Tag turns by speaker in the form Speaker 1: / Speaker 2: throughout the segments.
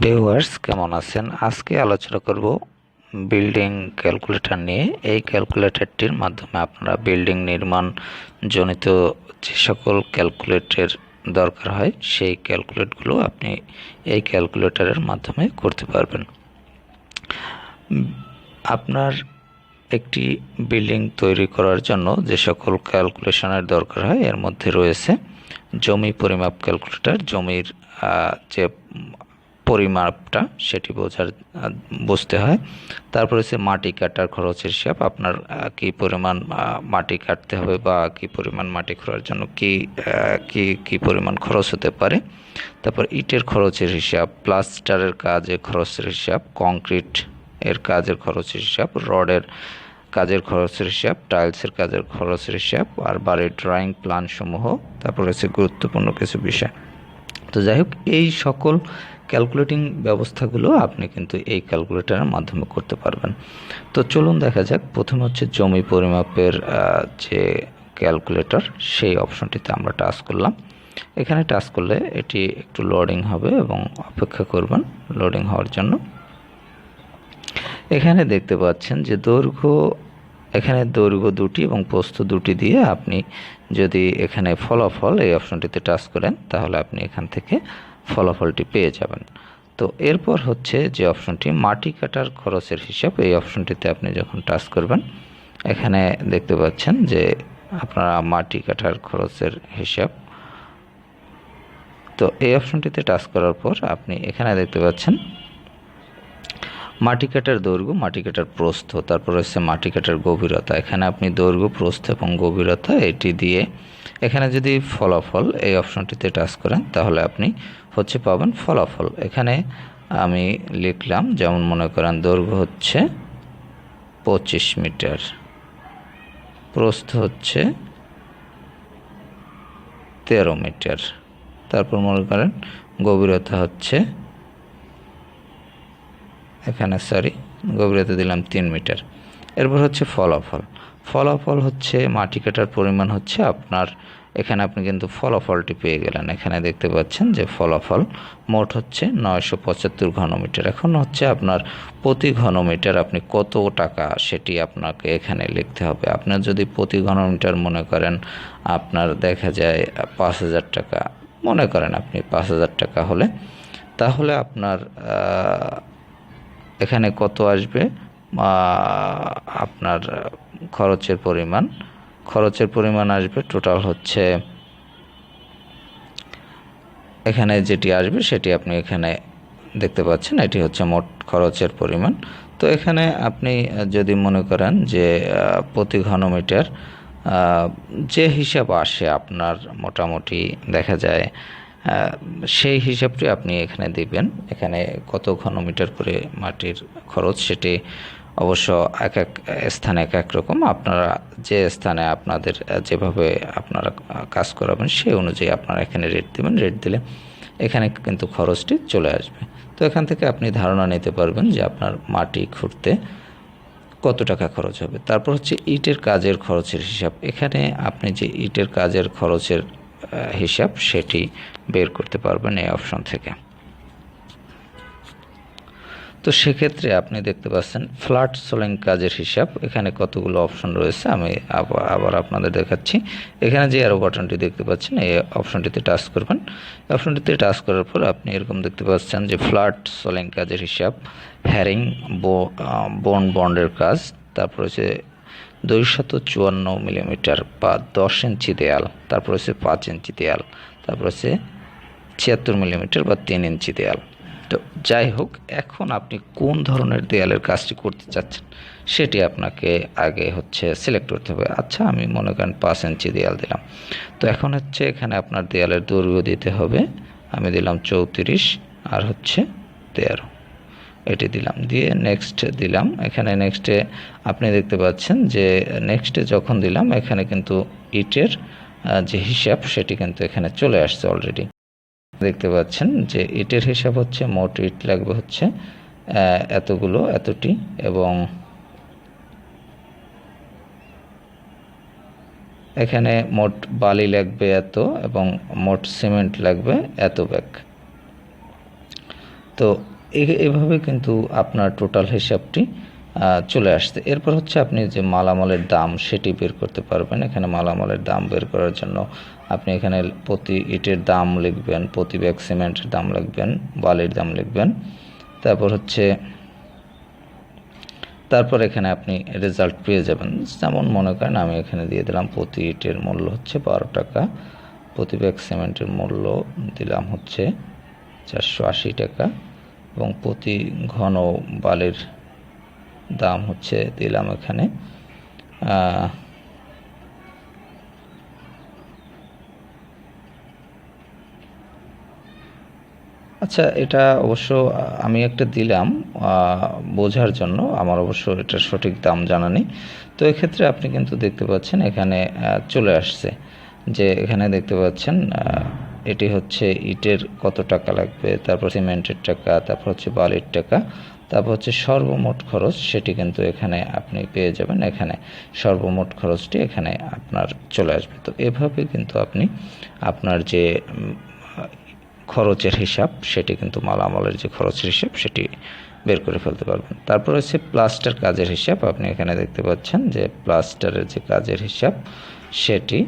Speaker 1: Viewers কেমন আছেন? আজকে আলোচনা করব বিল্ডিং ক্যালকুলেটর নিয়ে। এই ক্যালকুলেটরটির মাধ্যমে আপনারা বিল্ডিং নির্মাণ জনিত যে সকল ক্যালকুলেটের দরকার হয়, সেই ক্যালকুলেটগুলো আপনি এই ক্যালকুলেটরের মাধ্যমে করতে পারবেন। আপনার একটি বিল্ডিং তৈরি করার জন্য যে সকল ক্যালকুলেশনের দরকার হয়, এর মধ্যে রয়েছে জমি পরিমাপ ক্যালকুলেটর জমির যে পরিমাপটা সেটি বোঝার বুঝতে হয়। তারপর হচ্ছে মাটি কাটার খরচের হিসাব, আপনার কি পরিমাণ মাটি কাটতে হবে বা কি পরিমাণ মাটি খোঁড়ার জন্য কি কি কি পরিমাণ খরচ হতে পারে। তারপর ইটের খরচের হিসাব, প্লাস্টারের কাজের খরচের হিসাব, কংক্রিট এর কাজের খরচের হিসাব, রডের কাজের খরচের হিসাব টাইলসের কাজের খরচের হিসাব আর বাড়ির ড্রয়িং প্ল্যান সমূহ তারপর হচ্ছে গুরুত্বপূর্ণ কিছু বিষয়। তো যাই হোক, এই সকল ক্যালকুলেটিং ব্যবস্থাগুলো আপনি কিন্তু এই ক্যালকুলেটরের মাধ্যমে করতে পারবেন। তো চলুন দেখা যাক, প্রথমে হচ্ছে জমি পরিমাপের যে ক্যালকুলেটর সেই অপশনটিতে আমরা টাচ করলাম। এখানে টাচ করলে এটি একটু লোডিং হবে এবং অপেক্ষা করবেন লোডিং হওয়ার জন্য। এখানে দেখতে পাচ্ছেন যে দৈর্ঘ্য, এখানে দৈর্ঘ্য দুটি এবং প্রস্থ দুটি দিয়ে আপনি যদি এখানে ফলাফল এই অপশনটিতে টাচ করেন, তাহলে আপনি এখান থেকে ফলাফলটি পেয়ে যাবেন। তো এরপর হচ্ছে যে অপশনটি মাটি কাটার খরচের হিসাব, এই অপশনটিতে আপনি যখন টাচ করবেন, এখানে দেখতে পাচ্ছেন যে আপনারা মাটি কাটার খরচের হিসাব। তো এই অপশনটিতে টাচ করার পর আপনি এখানে দেখতে পাচ্ছেন মাটি কাটার দৈর্ঘ্য, মাটি কাটার প্রস্থ, তারপর হচ্ছে মাটি কাটার গভীরতা। এখানে আপনি দৈর্ঘ্য, প্রস্থ এবং গভীরতা এটি দিয়ে এখানে যদি ফলাফল এই অপশনটিতে টাচ করেন, তাহলে আপনি হচ্ছে পাবেন ফলাফল। এখানে আমি লিখলাম, যেমন মনে করেন দৈর্ঘ্য হচ্ছে পঁচিশ মিটার, প্রস্থ হচ্ছে তেরো মিটার, তারপর মনে করেন গভীরতা হচ্ছে এখানে সরি গভীরতা দিলাম তিন মিটার। এরপর হচ্ছে ফলাফল। ফলাফল হচ্ছে, মাটি কাটার পরিমাণ হচ্ছে আপনার, এখানে আপনি কিন্তু ফলাফলটি পেয়ে গেলেন। এখানে দেখতে পাচ্ছেন যে ফলাফল মোট হচ্ছে নয়শো পঁচাত্তর ঘনমিটার। এখন হচ্ছে আপনার প্রতি ঘনমিটার আপনি কত টাকা সেটি আপনাকে এখানে লিখতে হবে। আপনার যদি প্রতি ঘনমিটার মনে করেন আপনার দেখা যায় পাঁচ হাজার টাকা, মনে করেন আপনি পাঁচ হাজার টাকা হলে, তাহলে আপনার এখানে কত আসবে? আপনার খরচের পরিমাণ। খরচের পরিমাণ আসবে টোটাল হচ্ছে, এখানে যেটি আসবে সেটি আপনি এখানে দেখতে পাচ্ছেন, এটি হচ্ছে মোট খরচের পরিমাণ। তো এখানে আপনি যদি মনে করেন যে প্রতি ঘনমিটার যে হিসাব আসে আপনার মোটামুটি দেখা যায় সেই হিসাবটি আপনি এখানে দিবেন। এখানে কত ঘনমিটার করে মাটির খরচ সেটি অবশ্য এক এক স্থানে এক এক রকম। আপনারা যে স্থানে আপনাদের যেভাবে আপনারা কাজ করাবেন সেই অনুযায়ী আপনারা এখানে রেট দেবেন। রেট দিলে এখানে কিন্তু খরচটি চলে আসবে। তো এখান থেকে আপনি ধারণা নিতে পারবেন যে আপনার মাটি খুঁড়তে কত টাকা খরচ হবে। তারপর হচ্ছে ইটের কাজের খরচের হিসাব। এখানে আপনি যে ইটের কাজের খরচের হিসাব সেটি বের করতে পারবেন এই অপশন থেকে। তো সেক্ষেত্রে আপনি দেখতে পাচ্ছেন ফ্ল্যাট সোলিং কাজের হিসাব, এখানে কতগুলো অপশন রয়েছে, আমি আবার আপনাদের দেখাচ্ছি। এখানে যে আরও বাটনটি দেখতে পাচ্ছেন, এই অপশনটিতে টাচ করবেন। অপশনটিতে টাচ করার পর আপনি এরকম দেখতে পাচ্ছেন যে ফ্ল্যাট সোলিং কাজের হিসাব হ্যারিং বন বন্ডের কাজ, তারপর হচ্ছে দুইশত চুয়ান্ন মিলিমিটার বা দশ ইঞ্চি দেয়াল, তারপর হচ্ছে পাঁচ ইঞ্চি দেয়াল, তারপর হচ্ছে ছিয়াত্তর মিলিমিটার বা তিন ইঞ্চি দেয়াল। তো যাই হোক, এখন আপনি কোন ধরনের দেয়ালের কাজটি করতে চাচ্ছেন সেটি আপনাকে আগে হচ্ছে সিলেক্ট করতে হবে। আচ্ছা আমি মনে করেন পাঁচ ইঞ্চি দেয়াল দিলাম। তো এখন হচ্ছে এখানে আপনার দেয়ালের দৈর্ঘ্য দিতে হবে। আমি দিলাম চৌত্রিশ আর হচ্ছে তেরো। এটি দিলাম। দিয়ে নেক্সট দিলাম। এখানে নেক্সটে আপনি দেখতে পাচ্ছেন যে নেক্সটে যখন দিলাম, এখানে কিন্তু ইটের যে হিসাব, সেটি কিন্তু এখানে চলে আসছে অলরেডি দেখতে পাচ্ছেন যে ইটের হিসাব হচ্ছে, মোট ইট লাগবে হচ্ছে এতগুলো, এতটি এবং এখানে মোট বালি লাগবে এত এবং মোট সিমেন্ট লাগবে এত ব্যাগ। তো এভাবে কিন্তু আপনার টোটাল হিসাবটি চলে আসছে। এরপর হচ্ছে আপনি যে মালামালের দাম সেটি বের করতে পারবেন। এখানে মালামালের দাম বের করার জন্য আপনি এখানে প্রতি ইটের দাম লিখবেন, প্রতি ব্যাগ সিমেন্টের দাম লিখবেন, বালির দাম লিখবেন। তারপর হচ্ছে, তারপর এখানে আপনি রেজাল্ট পেয়ে যাবেন। যেমন মনে করেন আমি এখানে দিয়ে দিলাম প্রতি ইটের মূল্য হচ্ছে বারো টাকা, প্রতি ব্যাগ সিমেন্টের মূল্য দিলাম হচ্ছে চারশো আশি টাকা। এবং প্রতি ঘন বালির দাম হচ্ছে দিলাম এখানে। আচ্ছা এটা অবশ্য আমি একটা দিলাম বোঝার জন্য। আমার অবশ্য এটা সঠিক দাম জানা নেই। তো এক্ষেত্রে আপনি কিন্তু দেখতে পাচ্ছেন এখানে চলে আসছে। যে এখানে দেখতে পাচ্ছেন এটি হচ্ছে ইটের কত টাকা লাগবে, তারপর সিমেন্টের টাকা, তারপর হচ্ছে বালির টাকা, তারপর হচ্ছে সর্বমোট খরচ সেটি কিন্তু এখানে আপনি পেয়ে যাবেন, এখানে সর্বমোট খরচটি এখানে আপনার চলে আসবে। তো এভাবে কিন্তু আপনি আপনার যে খরচের হিসাব, সেটি কিন্তু মালামালের যে খরচের হিসাব, সেটি বের করে ফেলতে পারবেন। তারপর হচ্ছে প্লাস্টার কাজের হিসাব, আপনি এখানে দেখতে পাচ্ছেন যে প্লাস্টারের যে কাজের হিসাব, সেটি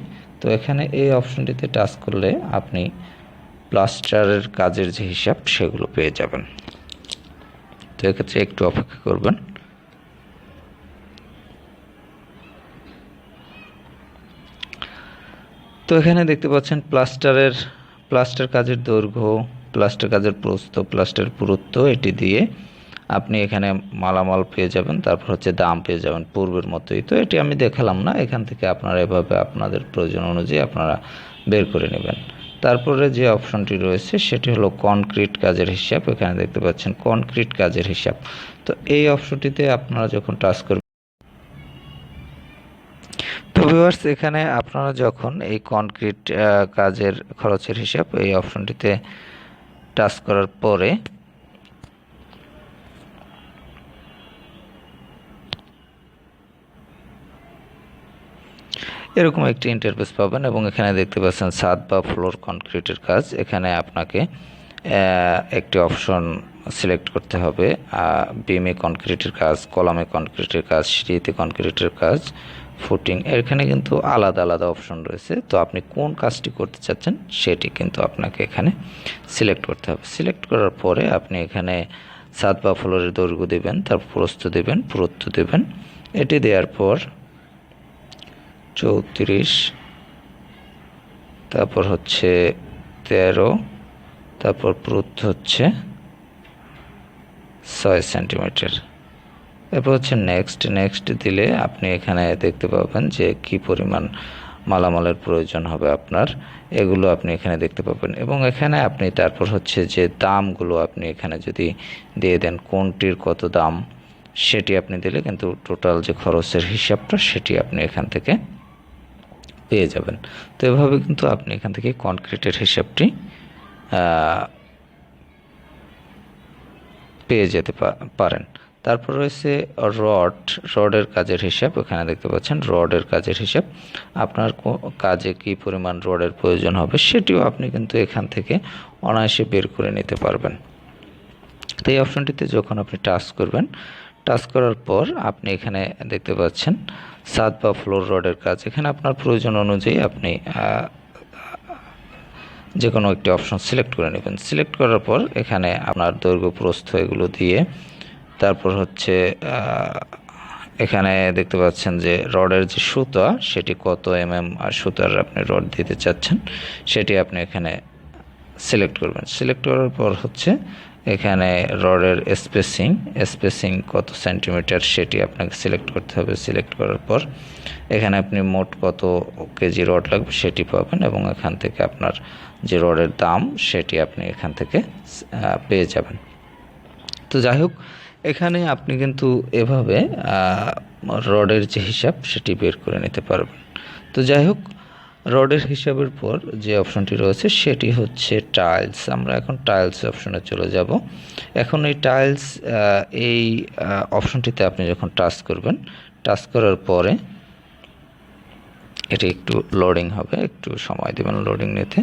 Speaker 1: তো এখানে এই অপশনটিতে টাচ করলে আপনি প্লাস্টারের কাজের যে হিসাব সেগুলো পেয়ে যাবেন। তো এক্ষেত্রে একটু অপেক্ষা করবেন। তো এখানে দেখতে পাচ্ছেন প্লাস্টারের, প্লাস্টার কাজের দৈর্ঘ্য, প্লাস্টার কাজের প্রস্থ, প্লাস্টার পুরুত্ব, এটি দিয়ে আপনি এখানে মালামাল পেয়ে যাবেন, তারপর হচ্ছে দাম পেয়ে যাবেন পূর্বের মতোই। তো এটি আমি দেখালাম না, এখান থেকে আপনারা এভাবে আপনাদের প্রয়োজন অনুযায়ী আপনারা বের করে নেবেন। তারপরে যে অপশনটি রয়েছে, সেটি হলো কনক্রিট কাজের হিসাব। এখানে দেখতে পাচ্ছেন কনক্রিট কাজের হিসাব। তো এই অপশনটিতে আপনারা যখন টাচ করবেন, তো ভিউয়ার্স এখানে আপনারা যখন এই কনক্রিট কাজের খরচের হিসাব এই অপশনটিতে টাচ করার পরে এরকম একটি ইন্টারফেস পাবেন এবং এখানে দেখতে পাচ্ছেন ছাদ বা ফ্লোর কনক্রিটের কাজ। এখানে আপনাকে একটি অপশন সিলেক্ট করতে হবে। বিমে কনক্রিটের কাজ, কলামে কনক্রিটের কাজ, সিঁড়িতে কনক্রিটের কাজ ফুটিং এখানে কিন্তু আলাদা আলাদা অপশন রয়েছে। তো আপনি কোন কাজটি করতে চাচ্ছেন সেটি কিন্তু আপনাকে এখানে সিলেক্ট করতে হবে। সিলেক্ট করার পরে আপনি এখানে সাত বা ফ্লোরের দৈর্ঘ্য দেবেন, তারপর প্রস্থ দেবেন, পুরুত্ব দেবেন। এটি দেওয়ার পর চৌত্রিশ, তারপর হচ্ছে তেরো, তারপর প্রুথ হচ্ছে ছয় সেন্টিমিটার। এরপর হচ্ছে নেক্সট নেক্সট দিলে আপনি এখানে দেখতে পাবেন যে কি পরিমাণ মালামালের প্রয়োজন হবে আপনার। এগুলো আপনি এখানে দেখতে পাবেন। এবং এখানে আপনি তারপর হচ্ছে যে দামগুলো আপনি এখানে যদি দিয়ে দেন, কোনটির কত দাম, সেটি আপনি দিলে কিন্তু টোটাল যে খরচের হিসাবটা সেটি আপনি এখান থেকে পেয়ে যাবেন। তো এভাবে কিন্তু আপনি এখান থেকে কনক্রিটের হিসাবটি পেয়ে যেতে পারেন। তারপর রয়েছে রড রডের কাজের হিসাব। এখানে দেখতে পাচ্ছেন রডের কাজের হিসাব। আপনার কাজে কি পরিমাণ রডের প্রয়োজন হবে সেটিও আপনি কিন্তু এখান থেকে অনায়াসে বের করে নিতে পারবেন। তো এই অপশনটিতে যখন আপনি টাচ করবেন টাচ করার পর আপনি এখানে দেখতে পাচ্ছেন সাত বা ফ্লোর রডের কাজ। এখানে আপনার প্রয়োজন অনুযায়ী আপনি যে কোনো একটি অপশন সিলেক্ট করে নেবেন। সিলেক্ট করার পর এখানে আপনার দৈর্ঘ্য, প্রস্থ এগুলো দিয়ে তারপর হচ্ছে এখানে দেখতে পাচ্ছেন যে রডের যে সুতা, সেটি কত এম এম আর সুতার আপনি রড দিতে চাচ্ছেন, সেটি আপনি এখানে সিলেক্ট করবেন। সিলেক্ট করার পর হচ্ছে এখানে রডের স্পেসিং স্পেসিং কত সেন্টিমিটার সেটি আপনাকে সিলেক্ট করতে হবে। সিলেক্ট করার পর এখানে আপনি মোট কত কেজি রড লাগবে সেটি পাবেন এবং এখান থেকে আপনার যে রডের দাম সেটি আপনি এখান থেকে পেয়ে যাবেন। তো যাই হোক, এখানে আপনি কিন্তু এভাবে রডের যে হিসাব সেটি বের করে নিতে পারবেন। তো যাই হোক রডের হিসাবের পর যে অপশনটি রয়েছে সেটি হচ্ছে টাইলস আমরা এখন টাইলস অপশনে চলে যাব। এখন এই টাইলস এই অপশনটিতে আপনি যখন টাচ করবেন টাচ করার পরে এটি একটু লোডিং হবে, একটু সময় দেবেন লোডিং নিতে।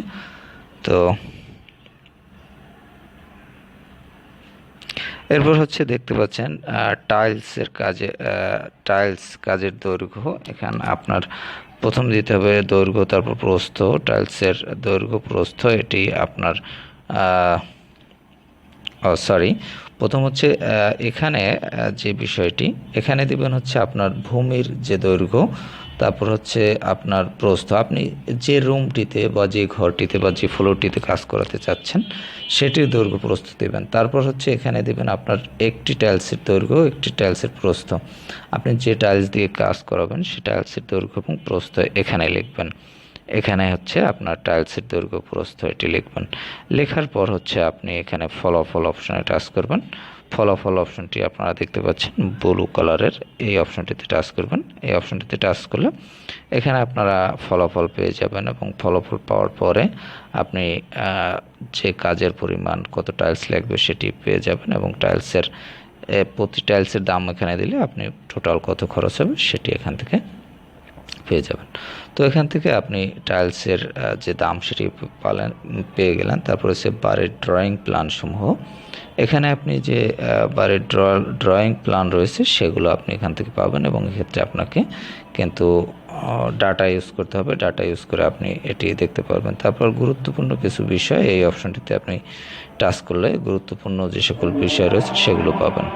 Speaker 1: তো এরপর হচ্ছে দেখতে পাচ্ছেন টাইলসের কাজে টাইলস কাজের দৈর্ঘ্য। এখানে আপনার প্রথম দিতে হবে দৈর্ঘ্য, তারপর প্রস্থ। টাইলসের দৈর্ঘ্য, প্রস্থ, এটি আপনার সরি প্রথম হচ্ছে এখানে যে বিষয়টি, এখানে দেবেন হচ্ছে আপনার ভূমির যে দৈর্ঘ্য তারপর হচ্ছে আপনার প্রস্থ। আপনি যে রুমটিতে বা যে ঘরটিতে বা যে ফ্লোরটিতে কাজ করাতে চাচ্ছেন, সেটির দৈর্ঘ্য প্রস্থ দেবেন। তারপর হচ্ছে এখানে দেবেন আপনার একটি টাইলসের দৈর্ঘ্য, একটি টাইলসের প্রস্থ। আপনি যে টাইলস দিয়ে কাজ করাবেন, সে টাইলসের দৈর্ঘ্য এবং প্রস্থ এখানে লিখবেন। এখানে হচ্ছে আপনার টাইলসের দৈর্ঘ্য, প্রস্থ এটি লিখবেন। লেখার পর হচ্ছে আপনি এখানে ফলাফল অপশনে টাচ করবেন। ফলাফল অপশনটি আপনারা দেখতে পাচ্ছেন ব্লু কালারের এই অপশনটিতে টাচ করবেন। এই অপশনটিতে টাচ করলে এখানে আপনারা ফলাফল পেয়ে যাবেন এবং ফলাফল পাওয়ার পরে আপনি যে কাজের পরিমাণ, কত টাইলস লাগবে সেটি পেয়ে যাবেন এবং টাইলসের প্রতি টাইলসের দাম এখানে দিলে আপনি টোটাল কত খরচ হবে সেটি এখান থেকে পেয়ে যাবেন। তো এখান থেকে আপনি টাইলসের যে দাম সেটি পালেন, পেয়ে গেলেন। তারপর হচ্ছে বাড়ির ড্রয়িং প্ল্যান সমূহ এখানে আপনি যে বাড়ির ড্র, ড্রয়িং প্ল্যান রয়েছে, সেগুলো আপনি এখান থেকে পাবেন এবং এক্ষেত্রে আপনাকে কিন্তু ডাটা ইউজ করতে হবে। ডাটা ইউজ করে আপনি এটি দেখতে পারবেন। তারপর গুরুত্বপূর্ণ কিছু বিষয়, এই অপশনটিতে আপনি টাচ করলে গুরুত্বপূর্ণ যে সকল বিষয় রয়েছে, সেগুলো পাবেন।